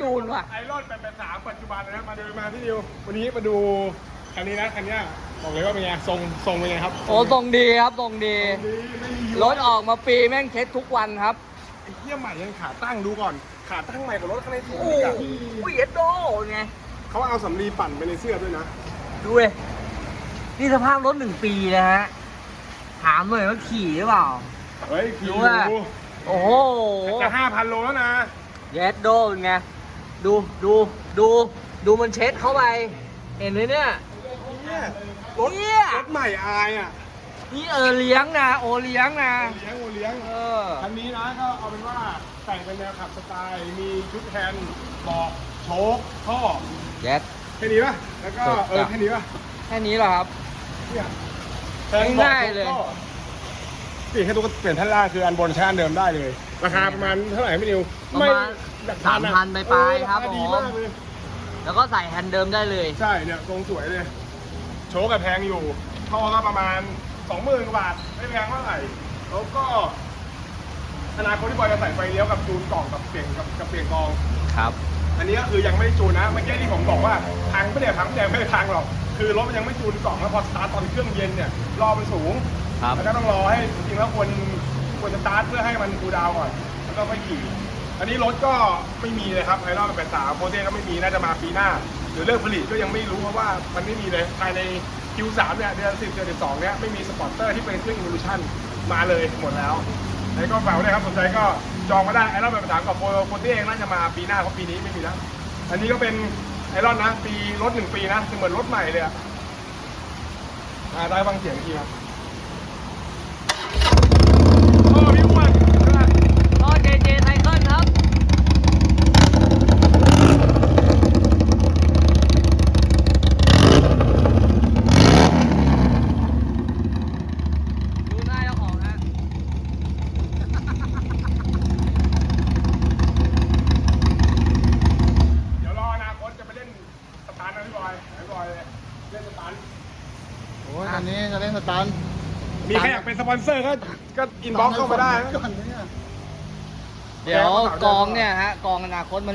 จูนว่ะ ไอรอนเป็นเป็นสามปัจจุบันนะครับมาดูมาที่ดิววันนี้มาดูคันนี้นะคันเนี้ยบอกเลยว่าเป็นไงทรงทรงเป็นไงครับโอ้ตรงดีครับตรงดี ดีไม่มีรถออกมาปีแม่งเช็ดทุกวันครับ ไอ้เหี้ยใหม่ยังขาตั้งดูก่อน ขาตั้งใหม่กว่ารถข้างในสูงโอ้อีกอะโหเอ็ดโดไง เขาเอาสำลีปั่นไปในเสื้อด้วยนะดูเลยนี่สภาพรถหนึ่งปีนะฮะ ถามหน่อยว่าขี่หรือเปล่า เฮ้ยขี่ดูอว่ายู่โอ้โห จะห้าพันโลแล้วนะ เย็ดโดเป็นไง ดูดูดูดูมันเช็ดเข้าไป เห็นไหมเนี่ยเนี่ยรถเนี่ยรถใหม่อายอะ นี่เออเลี้ยงนะโอเลี้ยงนะ เลี้ยงโอเลี้ยงเออ คันนี้นะก็เอาเป็นว่าแต่งเป็นแนวขับสไตล์ มีชุดแฮนด์เบอกโชคท่อเย็ดแค่นี้ป่ะ แล้วก็จบเออแค่นี้ป่ะ แค่นี้เหรอครับเนี่ยง่ายๆเลยเปลี่ยนแค่ตัวเปลี่ยนท่านล่างคืออันบนใช้อันเดิมได้เลย ราคาประมาณเท่าไหร่ไม่ดิวประมาณหลักสามพันอะปลายๆครับเออดีผมมากเลยแล้วก็ใส่แฮนด์เดิมได้เลย ใช่เนี่ยทรงสวยเลย โชว์กับแพงอยู่ท่อก็ประมาณสองหมื่นกว่าบาทไม่แพงเท่าไหร่แล้วก็อนาคตที่บอยจะใส่ไฟเลี้ยวกับจูนกล่องกับเปลี่ยนกับกับเปลี่ยนกอง ครับ อันนี้ก็คือยังไม่ได้จูนนะเมื่อกี้ที่ผมบอกว่าพังไม่ได้พังไม่ได้ไม่ได้พังหรอกคือรถมันยังไม่จูนกล่องแล้วพอสตาร์ทตอนเครื่องเย็นเนี่ยรอบมันสูงครับ แล้วก็ต้องรอให้จริงๆแล้วควร ควรจะสตาร์ทเพื่อให้มันคูลดาวก่อน แล้วก็ค่อยขี่ อันนี้รถก็ไม่มีเลยครับไอรอนแปดสามโปรเต้ก็ไม่มีน่าจะมาปีหน้า หรือเรื่องผลิตก็ยังไม่รู้เพราะว่ามันไม่มีเลยภายใน Q3 เนี่ยเดือน10เดือน12เนี่ยไม่มีสปอร์ตเตอร์ที่เป็นเครื่อง Evolution มาเลยหมดแล้วแล้ก็ฝากไว้เลยครับสนใจก็จองมาได้ไอรอนแปดสามกับโปรเต้เองน่าจะมาปีหน้าเพราะปีนี้ไม่มีแล้ว อันนี้ก็เป็นไอรอนนะปีรถหนึ่งปีนะเหมือนรถใหม่เลยอะอ่าได้ฟังเสียงทีครับโอ้พี่อ้วนใช่ไหม ก็เจเจไซเคิลครับ ดูหน้าเจ้าของฮะ เดี๋ยวรออนาคตจะไปเล่นส ตาร์ทนะพี่บอยพี่บอยเล่นสตาร์ทโอ้ยตอนนี้จะเล่นสตันมีใครอยากเป็นสปอนเซอร์ก็ก็อินบ็อกเข้ามาได้นะก่อนเนี่ยเดี๋ยวกองเนี่ยฮะกองอนาคตมันจะ